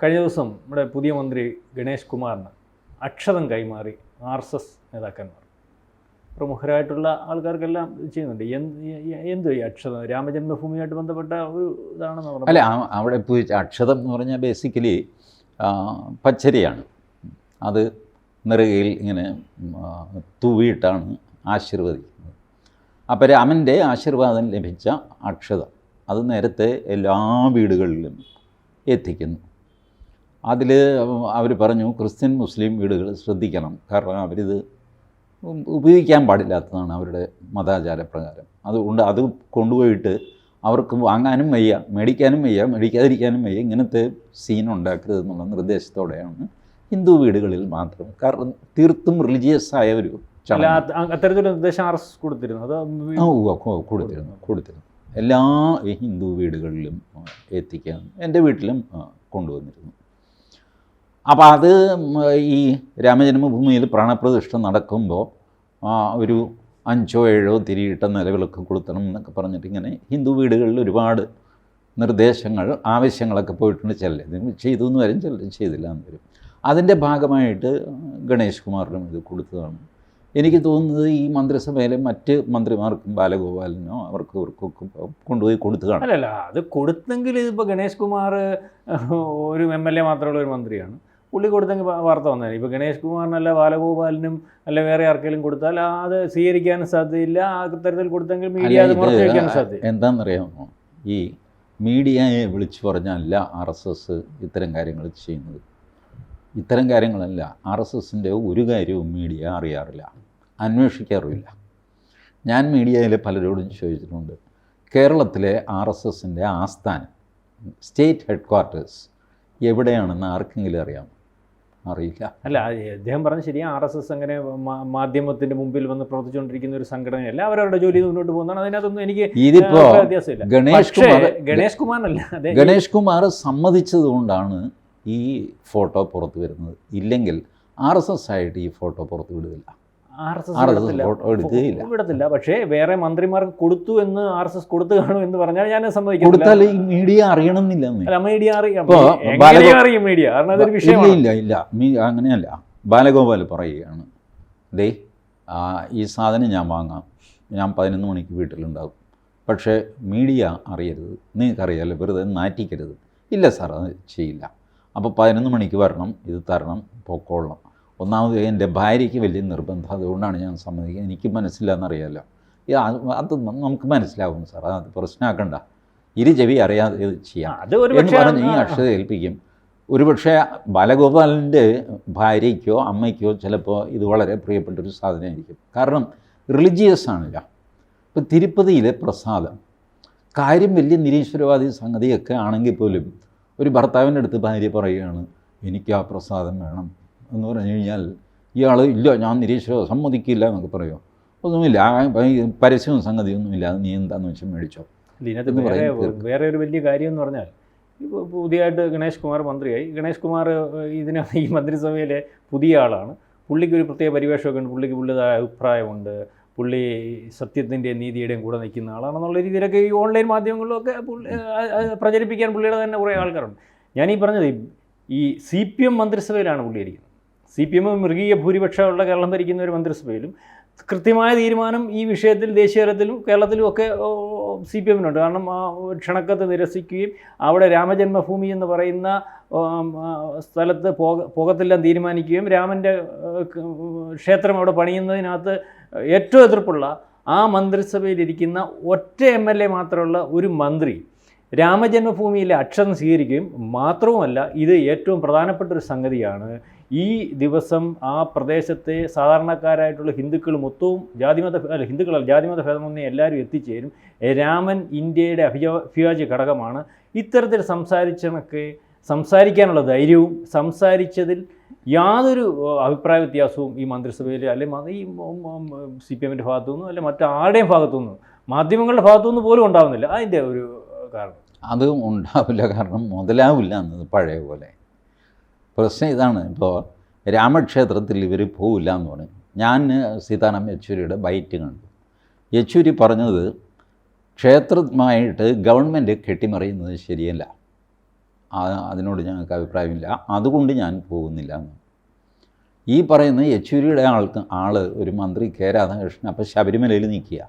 കഴിഞ്ഞ ദിവസം നമ്മുടെ പുതിയ മന്ത്രി ഗണേഷ് കുമാറിന് അക്ഷതം കൈമാറി ആർ എസ് എസ് നേതാക്കന്മാർ. പ്രമുഖരായിട്ടുള്ള ആൾക്കാർക്കെല്ലാം ചെയ്യുന്നുണ്ട്. എന്ത് ഈ അക്ഷതം? രാമജന്മഭൂമിയായിട്ട് ബന്ധപ്പെട്ട ഒരു ഇതാണെന്ന് പറഞ്ഞു അല്ല അവിടെ അക്ഷതം എന്ന് പറഞ്ഞാൽ ബേസിക്കലി പച്ചരിയാണ്. അത് നെറുകയിൽ ഇങ്ങനെ തൂവിയിട്ടാണ് ആശീർവദിക്കുന്നത്. അപ്പോൾ രാമന്റെ ആശീർവാദം ലഭിച്ച അക്ഷതം അത് നേരത്തെ എല്ലാ വീടുകളിലും എത്തിക്കുന്നു. അതിൽ അവർ പറഞ്ഞു ക്രിസ്ത്യൻ മുസ്ലിം വീടുകൾ ശ്രദ്ധിക്കണം. കാരണം അവരിത് ഉപയോഗിക്കാൻ പാടില്ലാത്തതാണ് അവരുടെ മതാചാരപ്രകാരം. അതുകൊണ്ട് അത് കൊണ്ടുപോയിട്ട് അവർക്ക് വാങ്ങാനും വയ്യ മേടിക്കാനും വയ്യ മേടിക്കാതിരിക്കാനും വയ്യ ഇങ്ങനത്തെ സീൻ ഉണ്ടാക്കരുത് എന്നുള്ള നിർദ്ദേശത്തോടെയാണ് ഹിന്ദു വീടുകളിൽ മാത്രം. കാരണം തീർത്തും റിലീജിയസ് ആയ ഒരു അത്തരത്തിലൊരു നിർദ്ദേശം ആർ എസ് കൊടുത്തിരുന്നു? അത് കൊടുത്തിരുന്നു കൊടുത്തിരുന്നു. എല്ലാ ഹിന്ദു വീടുകളിലും എത്തിക്കാൻ എന്റെ വീട്ടിലും കൊണ്ടുവന്നിരുന്നു. അപ്പോൾ അത് ഈ രാമജന്മഭൂമിയിൽ പ്രാണപ്രതിഷ്ഠ നടക്കുമ്പോൾ ഒരു അഞ്ചോ ഏഴോ തിരിയിട്ട നിലവിളക്ക് കൊളുത്തണം എന്നൊക്കെ പറഞ്ഞിട്ട് ഇങ്ങനെ ഹിന്ദു വീടുകളിൽ ഒരുപാട് നിർദ്ദേശങ്ങൾ ആവശ്യങ്ങളൊക്കെ പോയിട്ടുണ്ട് ചില ചെയ്തു എന്ന് വരും ചിലത് ചെയ്തില്ല എന്ന് വരും. അതിന്റെ ഭാഗമായിട്ട് ഗണേഷ് കുമാറിനും ഇത് കൊടുത്തതാണ്. എനിക്ക് തോന്നുന്നത് ഈ മന്ത്രിസഭയിലെ മറ്റ് മന്ത്രിമാർക്കും ബാലഗോപാലിനോ അവർക്ക് ഇവർക്കൊക്കെ കൊണ്ടുപോയി കൊടുത്തതാണ്. അല്ലല്ല അത് കൊടുത്തെങ്കിൽ ഇതിപ്പോൾ ഗണേഷ് കുമാർ ഒരു എം എൽ എ മാത്രമുള്ള ഒരു മന്ത്രിയാണ്. പുള്ളി കൊടുത്തെങ്കിൽ വാർത്ത വന്നേനെ. ഇപ്പോൾ ഗണേഷ് കുമാറിനല്ല ബാലഗോപാലിനും അല്ല വേറെ ആർക്കെങ്കിലും കൊടുത്താൽ അത് സ്വീകരിക്കാനും സാധ്യതയില്ല. ആ തരത്തിൽ കൊടുത്തെങ്കിൽ മീഡിയ അത് വയ്ക്കാനും സാധ്യത എന്താണെന്നറിയാമോ? ഈ മീഡിയയെ വിളിച്ചു പറഞ്ഞല്ല ആർ എസ് എസ് ഇത്തരം കാര്യങ്ങൾ ചെയ്യുന്നത്. ഇത്തരം കാര്യങ്ങളല്ല ആർ എസ് എസിന്റെ ഒരു കാര്യവും മീഡിയ അറിയാറില്ല അന്വേഷിക്കാറുമില്ല. ഞാൻ മീഡിയയിൽ പലരോടും ചോദിച്ചിട്ടുണ്ട് കേരളത്തിലെ ആർ എസ് എസിന്റെ ആസ്ഥാനം സ്റ്റേറ്റ് ഹെഡ് ക്വാർട്ടേഴ്സ് എവിടെയാണെന്ന് ആർക്കെങ്കിലും അറിയാമോ? അറിയില്ല. അല്ല അദ്ദേഹം പറഞ്ഞ ശരിയാ. ആർ എസ് എസ് അങ്ങനെ മാധ്യമത്തിന്റെ മുമ്പിൽ വന്ന് പ്രവർത്തിച്ചുകൊണ്ടിരിക്കുന്ന ഒരു സംഘടനയല്ല. അവരവരുടെ ജോലി മുന്നോട്ട് പോകുന്നതാണ്. അതിനകത്തൊന്നും എനിക്ക് ഇതിപ്പോ ഗണേഷ് കുമാർ ഗണേഷ് കുമാറിനല്ല ഗണേഷ് കുമാർ സമ്മതിച്ചത് കൊണ്ടാണ് ഈ ഫോട്ടോ പുറത്തു വരുന്നത് ഇല്ലെങ്കിൽ ആർ എസ് എസ് ആയിട്ട് ഈ ഫോട്ടോ പുറത്തു വിടുകയില്ല ആർ എസ് RSS എസ് വിടത്തില്ല. പക്ഷേ വേറെ മന്ത്രിമാർക്ക് കൊടുത്തു എന്ന് ആർ എസ് എസ് കൊടുത്തു കാണും എന്ന് പറഞ്ഞാൽ ഞാൻ സമ്മതിക്കും ഈ മീഡിയ അറിയണമെന്നില്ല അല്ല മീഡിയ അറിയാം. മീഡിയ? കാരണം അതൊരു ഇല്ല ഇല്ല അങ്ങനെയല്ല. ബാലഗോപാൽ പറയുകയാണ്. ദേ ഈ സാധനം ഞാൻ വാങ്ങാം. ഞാൻ പതിനൊന്ന് മണിക്ക് വീട്ടിലുണ്ടാകും. പക്ഷേ മീഡിയ അറിയരുത്. നിങ്ങൾക്കറിയാമല്ലോ വെറുതെ നാറ്റിക്കരുത്. ഇല്ല സാർ അത് ചെയ്യില്ല. അപ്പോൾ പതിനൊന്ന് മണിക്ക് വരണം ഇത് തരണം പൊക്കോളണം. ഒന്നാമത് എന്റെ ഭാര്യയ്ക്ക് വലിയ നിർബന്ധം. അതുകൊണ്ടാണ് ഞാൻ സമ്മതിക്കുക എനിക്ക് ഈ അത് നമുക്ക് മനസ്സിലാവും സാർ. അത് പ്രശ്നമാക്കണ്ട. ഇരു ചെവി അറിയാതെ ഇത് ചെയ്യാം. അത് ഒരു എന്ന് പക്ഷേ പറഞ്ഞ് ഈ അക്ഷത ഏൽപ്പിക്കും. ഒരുപക്ഷെ ബാലഗോപാലിന്റെ ഭാര്യയ്ക്കോ അമ്മയ്ക്കോ ചിലപ്പോൾ ഇത് വളരെ പ്രിയപ്പെട്ടൊരു സാധനമായിരിക്കും. കാരണം റിലിജിയസ് ആണല്ലോ ഇപ്പം തിരുപ്പതിയിലെ പ്രസാദം. കാര്യം വലിയ നിരീശ്വരവാദി സംഗതിയൊക്കെ ആണെങ്കിൽ പോലും ഒരു ഭർത്താവിന്റെ അടുത്ത് ഭാര്യ പറയുകയാണ് എനിക്ക് ആ പ്രസാദം വേണം. എന്ന് പറഞ്ഞു കഴിഞ്ഞാൽ ഇയാൾ ഇല്ല ഞാൻ നിരീശ്വര സമ്മതിക്കില്ല എന്നൊക്കെ പറയുമോ ഒന്നുമില്ല പരസ്യവും സംഗതിയൊന്നുമില്ല അത് നീ എന്താണെന്ന് വെച്ചാൽ മേടിച്ചോ? ഇതിനകത്ത് വേറെ. വേറെ ഒരു വലിയ കാര്യം എന്ന് പറഞ്ഞാൽ ഇപ്പോൾ പുതിയതായിട്ട് ഗണേഷ് കുമാർ മന്ത്രിയായി. ഗണേഷ് കുമാർ ഇതിന് ഈ മന്ത്രിസഭയിലെ പുതിയ ആളാണ്. പുള്ളിക്ക് ഒരു പ്രത്യേക പരിവേഷമൊക്കെ ഉണ്ട്. പുള്ളിക്ക് പുള്ളിയതായ അഭിപ്രായമുണ്ട്. പുള്ളി സത്യത്തിന്റെയും നീതിയുടെയും കൂടെ നിൽക്കുന്ന ആളാണെന്നുള്ള രീതിയിലൊക്കെ ഈ ഓൺലൈൻ മാധ്യമങ്ങളിലൊക്കെ പുള്ളി പ്രചരിപ്പിക്കാൻ പുള്ളിയുടെ തന്നെ കുറേ ആൾക്കാരുണ്ട്. ഞാൻ ഈ പറഞ്ഞത് ഈ സി പി എം മന്ത്രിസഭയിലാണ് പുള്ളി ഇരിക്കുന്നത്. സി പി എം മൃഗീയ ഭൂരിപക്ഷമുള്ള കേരളം ഭരിക്കുന്ന ഒരു മന്ത്രിസഭയിലും കൃത്യമായ തീരുമാനം ഈ വിഷയത്തിൽ ദേശീയ തലത്തിലും കേരളത്തിലും ഒക്കെ സി പി എമ്മിനുണ്ട്. കാരണം ക്ഷണക്കത്ത് നിരസിക്കുകയും അവിടെ രാമജന്മഭൂമി എന്ന് പറയുന്ന സ്ഥലത്ത് പോക പോകത്തെല്ലാം തീരുമാനിക്കുകയും രാമന്റെ ക്ഷേത്രം അവിടെ പണിയുന്നതിനകത്ത് ഏറ്റവും എതിർപ്പുള്ള ആ മന്ത്രിസഭയിലിരിക്കുന്ന ഒറ്റ എം എൽ എ മാത്രമുള്ള ഒരു മന്ത്രി രാമജന്മഭൂമിയിലെ അക്ഷരം സ്വീകരിക്കുകയും മാത്രവുമല്ല ഇത് ഏറ്റവും പ്രധാനപ്പെട്ട ഒരു സംഗതിയാണ്. ഈ ദിവസം ആ പ്രദേശത്തെ സാധാരണക്കാരായിട്ടുള്ള ഹിന്ദുക്കൾ മൊത്തവും ജാതിമത അല്ല ഹിന്ദുക്കളല്ല ജാതിമത ഭേദമൊന്നും എല്ലാവരും എത്തിച്ചേരും. രാമൻ ഇന്ത്യയുടെ അഭിജ അഭിവാജ്യ ഘടകമാണ്. ഇത്തരത്തിൽ സംസാരിച്ചണക്ക് സംസാരിക്കാനുള്ള ധൈര്യവും സംസാരിച്ചതിൽ യാതൊരു അഭിപ്രായ വ്യത്യാസവും ഈ മന്ത്രിസഭയിൽ അല്ലെങ്കിൽ ഈ സി പി എമ്മിന്റെ ഭാഗത്തു നിന്നും അല്ലെങ്കിൽ മറ്റാരുടെയും ഭാഗത്തു നിന്നും മാധ്യമങ്ങളുടെ ഭാഗത്തു നിന്ന് പോലും ഉണ്ടാകുന്നില്ല അതിന്റെ ഒരു കാരണം. അത് ഉണ്ടാവില്ല കാരണം മുതലാവില്ല എന്നത് പഴയ പോലെ. പ്രശ്നം ഇതാണ്. ഇപ്പോൾ രാമക്ഷേത്രത്തിൽ ഇവർ പോവില്ല എന്ന് പറഞ്ഞു. ഞാൻ സീതാറാം യെച്ചൂരിയുടെ ബൈറ്റ് കണ്ടു. യെച്ചൂരി പറഞ്ഞത് ക്ഷേത്രമായിട്ട് ഗവൺമെന്റ് കെട്ടിമറിയുന്നത് ശരിയല്ല. അതിനോട് ഞങ്ങൾക്ക് അഭിപ്രായമില്ല. അതുകൊണ്ട് ഞാൻ പോകുന്നില്ല എന്ന് ഈ പറയുന്ന യെച്ചൂരിയുടെ ആൾക്ക് ആൾ ഒരു മന്ത്രി കെ രാധാകൃഷ്ണൻ അപ്പോൾ ശബരിമലയിൽ നിൽക്കുക.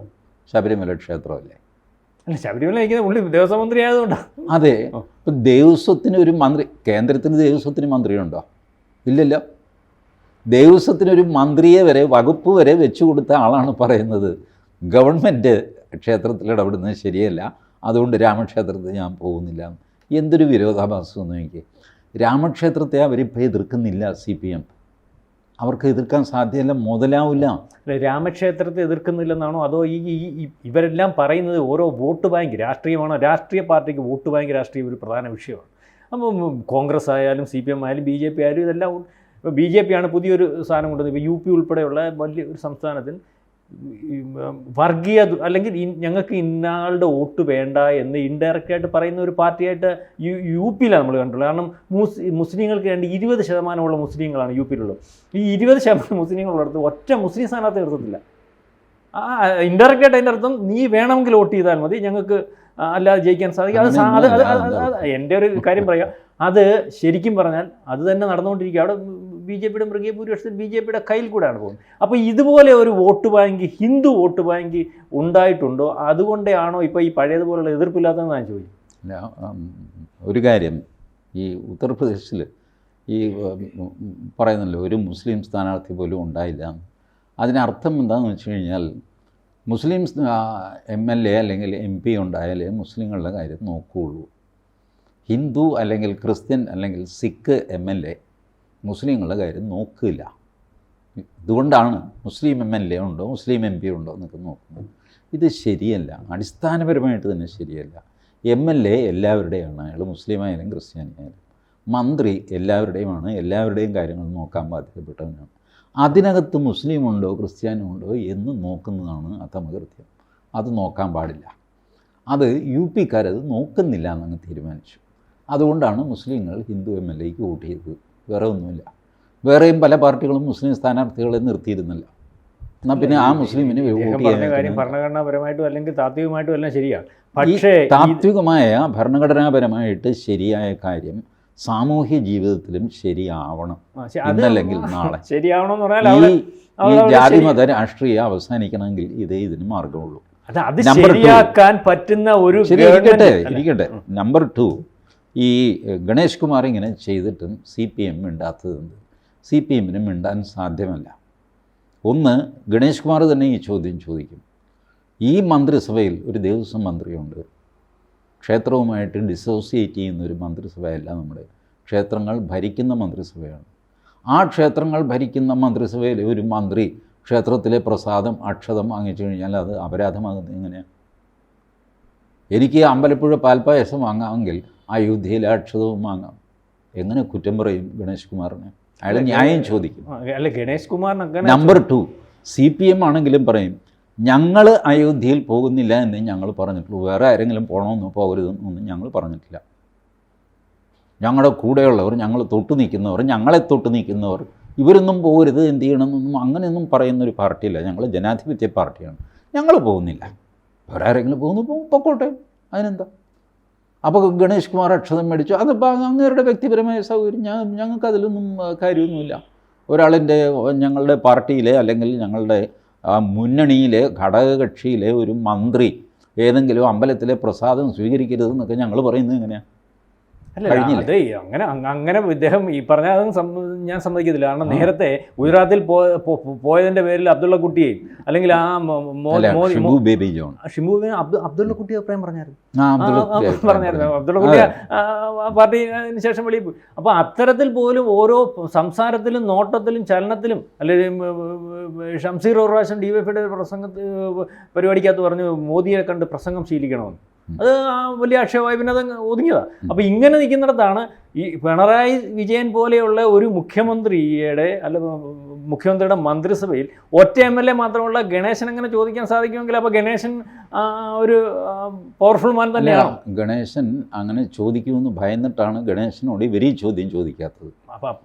ശബരിമല ക്ഷേത്രമല്ലേ? അല്ല ശബരിമല പുള്ളി ദേവസ്വം മന്ത്രി ആയതുകൊണ്ടാണ് അതെ. ഇപ്പം ദേവസ്വത്തിന് ഒരു മന്ത്രി കേന്ദ്രത്തിന് ദേവസ്വത്തിന് മന്ത്രിയുണ്ടോ? ഇല്ലല്ല. ദേവസ്വത്തിനൊരു മന്ത്രിയെ വരെ വകുപ്പ് വരെ വെച്ചു കൊടുത്ത ആളാണ് പറയുന്നത്. ഗവൺമെന്റ് ക്ഷേത്രത്തിൽ ഇടപെടുന്നത് ശരിയല്ല. അതുകൊണ്ട് രാമക്ഷേത്രത്തിൽ ഞാൻ പോകുന്നില്ല. എന്തൊരു വിരോധാഭാസം എന്ന് എനിക്ക്. രാമക്ഷേത്രത്തെ അവരിപ്പോൾ എതിർക്കുന്നില്ല സി പി എം. അവർക്ക് എതിർക്കാൻ സാധ്യമല്ല മുതലാവില്ല. രാമക്ഷേത്രത്തെ എതിർക്കുന്നില്ലെന്നാണോ? അതോ ഈ ഇവരെല്ലാം പറയുന്നത് ഓരോ വോട്ട് ബാങ്ക് രാഷ്ട്രീയമാണോ? രാഷ്ട്രീയ പാർട്ടിക്ക് വോട്ട് ബാങ്ക് രാഷ്ട്രീയം ഒരു പ്രധാന വിഷയമാണ്. അപ്പം കോൺഗ്രസ് ആയാലും സി പി എം ആയാലും ബി ജെ പി ആയാലും ഇതെല്ലാം ബി ജെ പി ആണ് പുതിയൊരു സാധനം കൊണ്ടുവന്നത്. ഇപ്പോൾ യു പി ഉൾപ്പെടെയുള്ള വലിയ ഒരു സംസ്ഥാനത്തിൽ വർഗീയ അല്ലെങ്കിൽ ഞങ്ങൾക്ക് ഇന്നാളുടെ വോട്ട് വേണ്ട എന്ന് ഇൻഡയറക്റ്റ് ആയിട്ട് പറയുന്ന ഒരു പാർട്ടിയായിട്ട് യു യു പിയിലാണ് നമ്മൾ കണ്ടുള്ളത് കാരണം മുസ് മുസ്ലിങ്ങൾക്ക് വേണ്ടി ഇരുപത് ശതമാനമുള്ള മുസ്ലിങ്ങളാണ് യു പിയിലുള്ളത് ഈ ഇരുപത് ശതമാനം മുസ്ലിങ്ങളുള്ളിടത്ത് ഒറ്റ മുസ്ലിം സ്ഥാനാർത്ഥി നിർത്തത്തില്ല. ആ ഇൻഡയറക്റ്റ് ആയിട്ട് അതിന്റെ അർത്ഥം നീ വേണമെങ്കിൽ വോട്ട് ചെയ്താൽ മതി ഞങ്ങൾക്ക് അല്ലാതെ ജയിക്കാൻ സാധിക്കും. അത് അത് എന്റെ ഒരു കാര്യം പറയാം അത് ശരിക്കും പറഞ്ഞാൽ അത് തന്നെ നടന്നുകൊണ്ടിരിക്കുക അവിടെ ബി ജെ പിയുടെ മൃഗീയ ഭൂരിപക്ഷത്തിൽ ബി ജെ പിയുടെ കയ്യിൽ കൂടെയാണ് പോകുന്നത്. അപ്പോൾ ഇതുപോലെ ഒരു vote bank Hindu vote bank ഉണ്ടായിട്ടുണ്ടോ? അതുകൊണ്ടാണോ ഇപ്പോൾ ഈ പഴയതുപോലുള്ള എതിർപ്പില്ലാത്തതെന്ന് ഞാൻ ചോദിക്കും ഒരു കാര്യം ഈ ഉത്തർപ്രദേശിൽ ഈ പറയുന്നല്ലോ ഒരു മുസ്ലിം സ്ഥാനാർത്ഥി പോലും ഉണ്ടായില്ല. അതിനർത്ഥം എന്താണെന്ന് വെച്ച് കഴിഞ്ഞാൽ മുസ്ലിം എം എൽ എ അല്ലെങ്കിൽ എം പി ഉണ്ടായാലേ മുസ്ലിങ്ങളുടെ കാര്യം നോക്കുകയുള്ളൂ ഹിന്ദു അല്ലെങ്കിൽ ക്രിസ്ത്യൻ അല്ലെങ്കിൽ സിഖ് എം എൽ എ മുസ്ലിങ്ങളുടെ കാര്യം നോക്കില്ല. ഇതുകൊണ്ടാണ് മുസ്ലിം എം എൽ എ ഉണ്ടോ മുസ്ലിം എം പി ഉണ്ടോ എന്നൊക്കെ നോക്കുന്നത്. ഇത് ശരിയല്ല. അടിസ്ഥാനപരമായിട്ട് തന്നെ ശരിയല്ല. എം എൽ എ എല്ലാവരുടെയാണ്. അയാൾ മുസ്ലിമായാലും ക്രിസ്ത്യാനിയായാലും. മന്ത്രി എല്ലാവരുടെയുമാണ്. എല്ലാവരുടെയും കാര്യങ്ങൾ നോക്കാൻ ബാധ്യതപ്പെട്ടവനാണ്. അതിനകത്ത് മുസ്ലിം ഉണ്ടോ ക്രിസ്ത്യാനി ഉണ്ടോ എന്ന് നോക്കുന്നതാണ് അധമകൃത്യം അത് നോക്കാൻ പാടില്ല. അത് യു പിക്കാരത് നോക്കുന്നില്ല എന്നങ്ങ് തീരുമാനിച്ചു. അതുകൊണ്ടാണ് മുസ്ലിങ്ങൾ ഹിന്ദു എം എൽ എക്ക് വോട്ട് ചെയ്തത്. വേറെ ഒന്നുമില്ല. വേറെയും പല പാർട്ടികളും മുസ്ലിം സ്ഥാനാർത്ഥികളെ നിർത്തിയിരുന്നില്ല. എന്നാൽ പിന്നെ ആ മുസ്ലിമിന് ഭരണഘടനാപരമായിട്ടും അല്ലെങ്കിൽ താത്വികമായിട്ടും എല്ലാം ശരിയാണ് പക്ഷേ താത്വികമായ ഭരണഘടനാപരമായിട്ട് ശരിയായ കാര്യം സാമൂഹ്യ ജീവിതത്തിലും ശരിയാവണം. അല്ലെങ്കിൽ ഇന്നല്ലെങ്കിൽ നാളെ. ശരിയാവണം ഈ ജാതി മത രാഷ്ട്രീയം അവസാനിക്കണമെങ്കിൽ ഇതേ ഇതിന് മാർഗമുള്ളൂ അത് ശരിയാക്കാൻ പറ്റുന്ന ഒരു ഇരിക്കട്ടെ നമ്പർ ടു ഈ ഗണേഷ് കുമാർ ഇങ്ങനെ ചെയ്തിട്ടും സി പി എം മിണ്ടാത്തതുണ്ട്. സി പി എമ്മിന് മിണ്ടാൻ സാധ്യമല്ല. ഒന്ന് ഗണേഷ് കുമാർ തന്നെ ഈ ചോദ്യം ചോദിക്കും. ഈ മന്ത്രിസഭയിൽ ഒരു ദേവസ്വം മന്ത്രിയുണ്ട്. ക്ഷേത്രവുമായിട്ട് ഡിസോസിയേറ്റ് ചെയ്യുന്ന ഒരു മന്ത്രിസഭയല്ല നമ്മുടെ. ക്ഷേത്രങ്ങൾ ഭരിക്കുന്ന മന്ത്രിസഭയാണ്. ആ ക്ഷേത്രങ്ങൾ ഭരിക്കുന്ന മന്ത്രിസഭയിലെ ഒരു മന്ത്രി ക്ഷേത്രത്തിലെ പ്രസാദം അക്ഷതം വാങ്ങിച്ചു കഴിഞ്ഞാൽ അത് അപരാധമാകുന്നത് എങ്ങനെയാണ് എനിക്ക് അമ്പലപ്പുഴ പാൽപ്പായസം വാങ്ങാമെങ്കിൽ അയോധ്യയിലെ അക്ഷതവും വാങ്ങാം. എങ്ങനെ കുറ്റം പറയും ഗണേഷ് കുമാറിന്? അയാൾ ന്യായം ചോദിക്കും. അല്ല ഗണേഷ് കുമാറിന് number two C P M ആണെങ്കിലും പറയും ഞങ്ങൾ അയോധ്യയിൽ പോകുന്നില്ല എന്ന് ഞങ്ങൾ പറഞ്ഞിട്ടുള്ളൂ. വേറെ ആരെങ്കിലും പോകണമെന്നോ പോകരുതെന്നൊന്നും ഞങ്ങൾ പറഞ്ഞിട്ടില്ല. ഞങ്ങളുടെ കൂടെയുള്ളവർ ഞങ്ങൾ തൊട്ടു നിൽക്കുന്നവർ ഞങ്ങളെ തൊട്ടു നിൽക്കുന്നവർ ഇവരൊന്നും പോകരുത് എന്ത് ചെയ്യണമെന്നൊന്നും അങ്ങനെയൊന്നും പറയുന്നൊരു പാർട്ടിയില്ല. ഞങ്ങൾ ജനാധിപത്യ പാർട്ടിയാണ്. ഞങ്ങൾ പോകുന്നില്ല. വേറെ ആരെങ്കിലും പോകുന്നു പോകും പൊക്കോട്ടെ. അതിനെന്താ? അപ്പോൾ ഗണേഷ് കുമാർ അക്ഷതം മേടിച്ചു. അതിപ്പോൾ അങ്ങേരുടെ വ്യക്തിപരമായ സൗകര്യം. ഞാൻ ഞങ്ങൾക്ക് അതിലൊന്നും കാര്യമൊന്നുമില്ല. ഒരാളിന്റെ ഞങ്ങളുടെ പാർട്ടിയിലെ അല്ലെങ്കിൽ ഞങ്ങളുടെ മുന്നണിയിലെ ഘടകകക്ഷിയിലെ ഒരു മന്ത്രി ഏതെങ്കിലും അമ്പലത്തിലെ പ്രസാദം സ്വീകരിക്കരുതെന്നൊക്കെ ഞങ്ങൾ പറയുന്നത് എങ്ങനെയാണ് അല്ല അങ്ങനെ അങ്ങനെ ഇദ്ദേഹം ഈ പറഞ്ഞ അതും ഞാൻ സമ്മതിക്കത്തില്ല. കാരണം നേരത്തെ ഗുജറാത്തിൽ പോയതിന്റെ പേരിൽ അബ്ദുള്ള കുട്ടിയെയും അല്ലെങ്കിൽ ആ ഷിംബു ബേബി ജോൺ. ഷിംബു അബ്ദുള്ള കുട്ടി അഭിപ്രായം പറഞ്ഞായിരുന്നു. പറഞ്ഞായിരുന്നു. അബ്ദുള്ള കുട്ടി ആ, പാർട്ടിന് ശേഷം വെളിയിൽ പോയി അപ്പോൾ അത്തരത്തിൽ പോലും ഓരോ സംസാരത്തിലും നോട്ടത്തിലും ചലനത്തിലും അല്ലെങ്കിൽ ഷംസീർ ഒരു പ്രാവശ്യം ഡി വൈ എഫിയുടെ പ്രസംഗ പരിപാടിക്കകത്ത് പറഞ്ഞു മോദിയെ കണ്ട് പ്രസംഗം ശീലിക്കണമെന്ന്. അത് ആ വലിയ ആക്ഷേപമായി പിന്നെ അത് ഒതുങ്ങിയതാണ് അപ്പോൾ ഇങ്ങനെ നിൽക്കുന്നിടത്താണ് ഈ പിണറായി വിജയൻ പോലെയുള്ള ഒരു മുഖ്യമന്ത്രിയുടെ അല്ല മുഖ്യമന്ത്രിയുടെ മന്ത്രിസഭയിൽ ഒറ്റ എം എൽ എ മാത്രമുള്ള ഗണേശൻ അങ്ങനെ ചോദിക്കാൻ സാധിക്കുമെങ്കിൽ അപ്പോൾ ഗണേശൻ ഒരു പവർഫുൾ മാൻ തന്നെയാണ്. ഗണേശൻ അങ്ങനെ ചോദിക്കുമെന്ന് ഭയന്നിട്ടാണ് ഗണേശനോട് ഇവർ ഈ ചോദ്യം ചോദിക്കാത്തത്. അപ്പം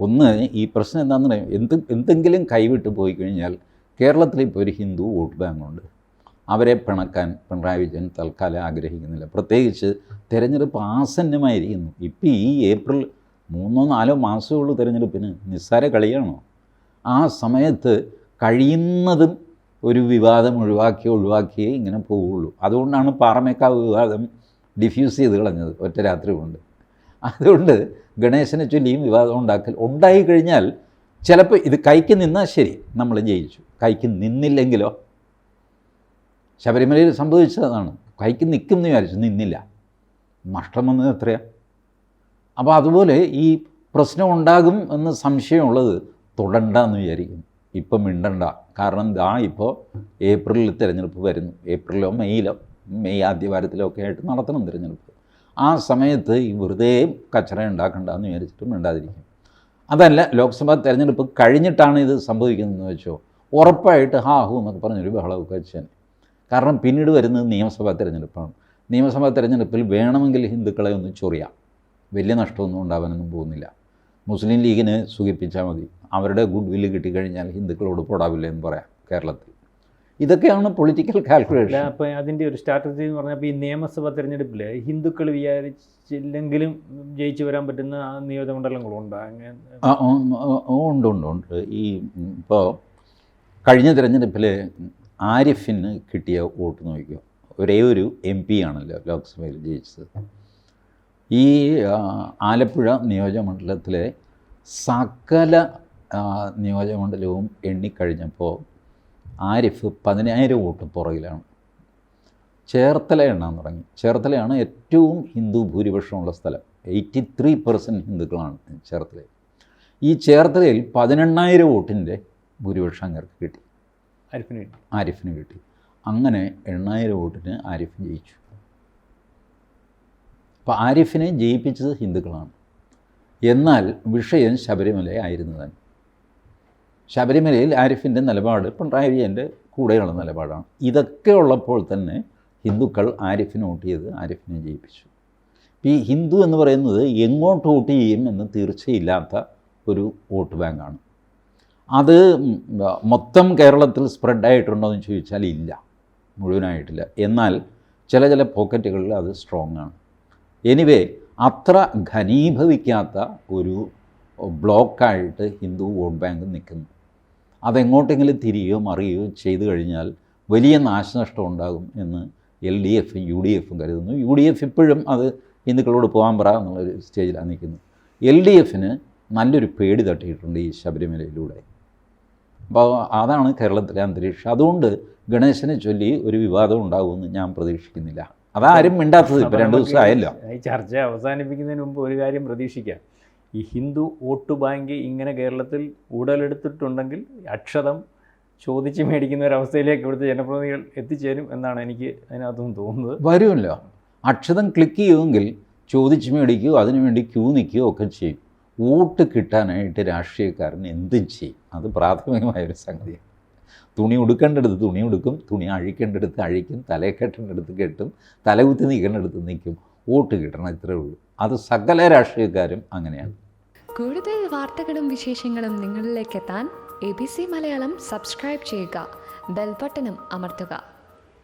ഒന്ന് ഈ പ്രശ്നം എന്താണെന്ന് പറയുമ്പോൾ എന്ത് എന്തെങ്കിലും കൈവിട്ട് പോയി കഴിഞ്ഞാൽ കേരളത്തിൽ ഇപ്പോൾ ഒരു ഹിന്ദു വോട്ട് ബാങ്കുണ്ട്. അവരെ പിണക്കാൻ പിണറായി വിജയൻ തൽക്കാലം ആഗ്രഹിക്കുന്നില്ല. പ്രത്യേകിച്ച് തിരഞ്ഞെടുപ്പ് ആസന്നമായിരിക്കുന്നു. ഇപ്പം ഈ ഏപ്രിൽ മൂന്നോ നാലോ മാസമേ ഉള്ളൂ തിരഞ്ഞെടുപ്പിന്. നിസ്സാര കളിയാണോ? ആ സമയത്ത് കഴിയുന്നതും ഒരു വിവാദം ഒഴിവാക്കി ഒഴിവാക്കിയേ ഇങ്ങനെ പോവുള്ളൂ. അതുകൊണ്ടാണ് പാറമേക്കാവ് വിവാദം ഡിഫ്യൂസ് ചെയ്ത് കളഞ്ഞത് ഒറ്റ രാത്രി കൊണ്ട്. അതുകൊണ്ട് ഗണേശനെ ചൊല്ലിയും വിവാദം ഉണ്ടാക്കൽ ഉണ്ടായി കഴിഞ്ഞാൽ ചിലപ്പോൾ ഇത് കൈക്ക് നിന്നാൽ ശരി നമ്മൾ ജയിച്ചു. കൈക്ക് നിന്നില്ലെങ്കിലോ? ശബരിമലയിൽ സംഭവിച്ചതാണ്. കൈക്ക് നിൽക്കുന്ന വിചാരിച്ചു. നിന്നില്ല. നഷ്ടം വന്നത് എത്രയാണ് അപ്പോൾ അതുപോലെ ഈ പ്രശ്നം ഉണ്ടാകും എന്ന് സംശയമുള്ളത് തുടണ്ട എന്ന് വിചാരിക്കും ഇപ്പം മിണ്ടണ്ട. കാരണം ദാ ഇപ്പോൾ ഏപ്രിലിൽ തിരഞ്ഞെടുപ്പ് വരുന്നു. ഏപ്രിലോ മെയ്യിലോ മെയ് ആദ്യവാരത്തിലോ ഒക്കെ ആയിട്ട് നടത്തണം തിരഞ്ഞെടുപ്പ്. ആ സമയത്ത് ഈ വെറുതെ കച്ചറ ഉണ്ടാക്കണ്ട എന്ന് വിചാരിച്ചിട്ട് മിണ്ടാതിരിക്കും. അതല്ല ലോക്സഭാ തിരഞ്ഞെടുപ്പ് കഴിഞ്ഞിട്ടാണ് ഇത് സംഭവിക്കുന്നതെന്ന് വെച്ചോ? ഉറപ്പായിട്ട് ഹാഹു എന്നൊക്കെ പറഞ്ഞൊരു ബഹളമൊക്കെ വെച്ചാൽ കാരണം പിന്നീട് വരുന്നത് നിയമസഭാ തിരഞ്ഞെടുപ്പാണ്. നിയമസഭാ തിരഞ്ഞെടുപ്പിൽ വേണമെങ്കിൽ ഹിന്ദുക്കളെ ഒന്ന് ചൊറിയാം. വലിയ നഷ്ടമൊന്നും ഉണ്ടാവാനൊന്നും പോകുന്നില്ല. മുസ്ലിം ലീഗിനെ സുഖിപ്പിച്ചാൽ മതി. അവരുടെ ഗുഡ് വില്ല് കിട്ടിക്കഴിഞ്ഞാൽ ഹിന്ദുക്കളോട് പോടാവില്ല എന്ന് പറയാം കേരളത്തിൽ. ഇതൊക്കെയാണ് പൊളിറ്റിക്കൽ കാൽക്കുലേഷൻ. അപ്പോൾ അതിന്റെ ഒരു സ്ട്രാറ്റജി എന്ന് പറഞ്ഞാൽ ഈ നിയമസഭാ തിരഞ്ഞെടുപ്പിൽ ഹിന്ദുക്കൾ വിചാരിച്ചില്ലെങ്കിലും ജയിച്ചു വരാൻ പറ്റുന്ന ആ നിയോജകമണ്ഡലങ്ങളുണ്ട് അങ്ങനെ ഉണ്ട് ഉണ്ട് ഉണ്ട്. ഈ ഇപ്പോൾ കഴിഞ്ഞ തിരഞ്ഞെടുപ്പിൽ ആരിഫിന് കിട്ടിയ വോട്ട് നോക്കിയോ ഒരേ ഒരു എം പി ആണല്ലോ ലോക്സഭയിൽ ജയിച്ചത്. ഈ ആലപ്പുഴ നിയോജകമണ്ഡലത്തിലെ സകല നിയോജകമണ്ഡലവും എണ്ണിക്കഴിഞ്ഞപ്പോൾ ആരിഫ് പതിനായിരം വോട്ട് പുറകിലാണ്. ചേർത്തല എണ്ണാൻ തുടങ്ങി. ചേർത്തലയാണ് ഏറ്റവും ഹിന്ദു ഭൂരിപക്ഷമുള്ള സ്ഥലം. എയ്റ്റി ത്രീ പെർസെന്റ് ഹിന്ദുക്കളാണ് ചേർത്തലയിൽ. ഈ ചേർത്തലയിൽ പതിനെണ്ണായിരം വോട്ടിന്റെ ഭൂരിപക്ഷം അങ്ങേർക്ക് കിട്ടി. ആരിഫിന് കിട്ടി. ആരിഫിന് കിട്ടി. അങ്ങനെ എണ്ണായിരം വോട്ടിന് ആരിഫ് ജയിച്ചു. അപ്പോൾ ആരിഫിനെ ജയിപ്പിച്ചത് ഹിന്ദുക്കളാണ്. എന്നാൽ വിഷയം ശബരിമല ആയിരുന്നു തന്നെ. ശബരിമലയിൽ ആരിഫിന്റെ നിലപാട് പിണറായി വിജയന്റെ കൂടെയുള്ള നിലപാടാണ്. ഇതൊക്കെ ഉള്ളപ്പോൾ തന്നെ ഹിന്ദുക്കൾ ആരിഫിന് വോട്ട് ചെയ്ത് ആരിഫിനെ ജയിപ്പിച്ചു. ഈ ഹിന്ദു എന്ന് പറയുന്നത് എങ്ങോട്ട് വോട്ട് ചെയ്യും എന്ന് തീർച്ചയില്ലാത്ത ഒരു വോട്ട് ബാങ്കാണ്. അത് മൊത്തം കേരളത്തിൽ സ്പ്രെഡായിട്ടുണ്ടോ എന്ന് ചോദിച്ചാൽ ഇല്ല മുഴുവനായിട്ടില്ല. എന്നാൽ ചില ചില പോക്കറ്റുകളിൽ അത് സ്ട്രോങ് ആണ്. എനിവേ അത്ര ഘനീഭവിക്കാത്ത ഒരു ബ്ലോക്കായിട്ട് ഹിന്ദു വോട്ട് ബാങ്ക് നിൽക്കുന്നു. അതെങ്ങോട്ടെങ്കിലും തിരിയോ മറിയുകയോ ചെയ്തു കഴിഞ്ഞാൽ വലിയ നാശനഷ്ടം ഉണ്ടാകും എന്ന് എൽ ഡി എഫും യു ഡി എഫും കരുതുന്നു. യു ഡി എഫ് ഇപ്പോഴും അത് ഹിന്ദുക്കളോട് പോകാൻ പറ എന്നുള്ളൊരു സ്റ്റേജിലാണ് നിൽക്കുന്നത്. എൽ ഡി എഫിന് നല്ലൊരു പേടി തട്ടിയിട്ടുണ്ട് ഈ ശബരിമലയിലൂടെ. അപ്പോൾ അതാണ് കേരളത്തിലെ അന്തരീക്ഷം. അതുകൊണ്ട് ഗണേശനെ ചൊല്ലി ഒരു വിവാദം ഉണ്ടാകുമെന്ന് ഞാൻ പ്രതീക്ഷിക്കുന്നില്ല. അതാരും മിണ്ടാത്തത് ഇപ്പം രണ്ട് ദിവസം ആയല്ലോ ഈ ചർച്ച അവസാനിപ്പിക്കുന്നതിന് മുമ്പ് ഒരു കാര്യം പ്രതീക്ഷിക്കാം. ഈ ഹിന്ദു വോട്ട് ബാങ്ക് ഇങ്ങനെ കേരളത്തിൽ ഉടലെടുത്തിട്ടുണ്ടെങ്കിൽ അക്ഷതം ചോദിച്ച് മേടിക്കുന്ന ഒരവസ്ഥയിലേക്ക് ഇവിടുത്തെ ജനപ്രതിനിധികൾ എത്തിച്ചേരും എന്നാണ് എനിക്ക് അതിനകത്തുനിന്ന് തോന്നുന്നത്. വരുമല്ലോ. അക്ഷതം ക്ലിക്ക് ചെയ്യുമെങ്കിൽ ചോദിച്ച് മേടിക്കുകയോ അതിനുവേണ്ടി ക്യൂ നിൽക്കുകയോ ഒക്കെ ചെയ്യും. വോട്ട് കിട്ടാനായിട്ട് രാഷ്ട്രീയക്കാരൻ എന്തും ചെയ്യും. അത് പ്രാഥമികമായൊരു സംഗതിയാണ്. തുണി ഉടുക്കേണ്ടടുത്ത് തുണി ഉടുക്കും തുണി അഴിക്കേണ്ടടുത്ത് അഴിക്കും തലയെ കെട്ടേണ്ടടുത്ത് കെട്ടും തലകുത്തി നിൽക്കേണ്ടടുത്ത് നിൽക്കും വോട്ട് കിട്ടണം ഇത്രേ ഉള്ളൂ. അത് സകല രാഷ്ട്രീയക്കാരും അങ്ങനെയാണ്. കൂടുതൽ വാർത്തകളും വിശേഷങ്ങളും നിങ്ങളിലേക്ക് എത്താൻ A B C Malayalam subscribe ചെയ്യുക. ബെൽബട്ടനും അമർത്തുക.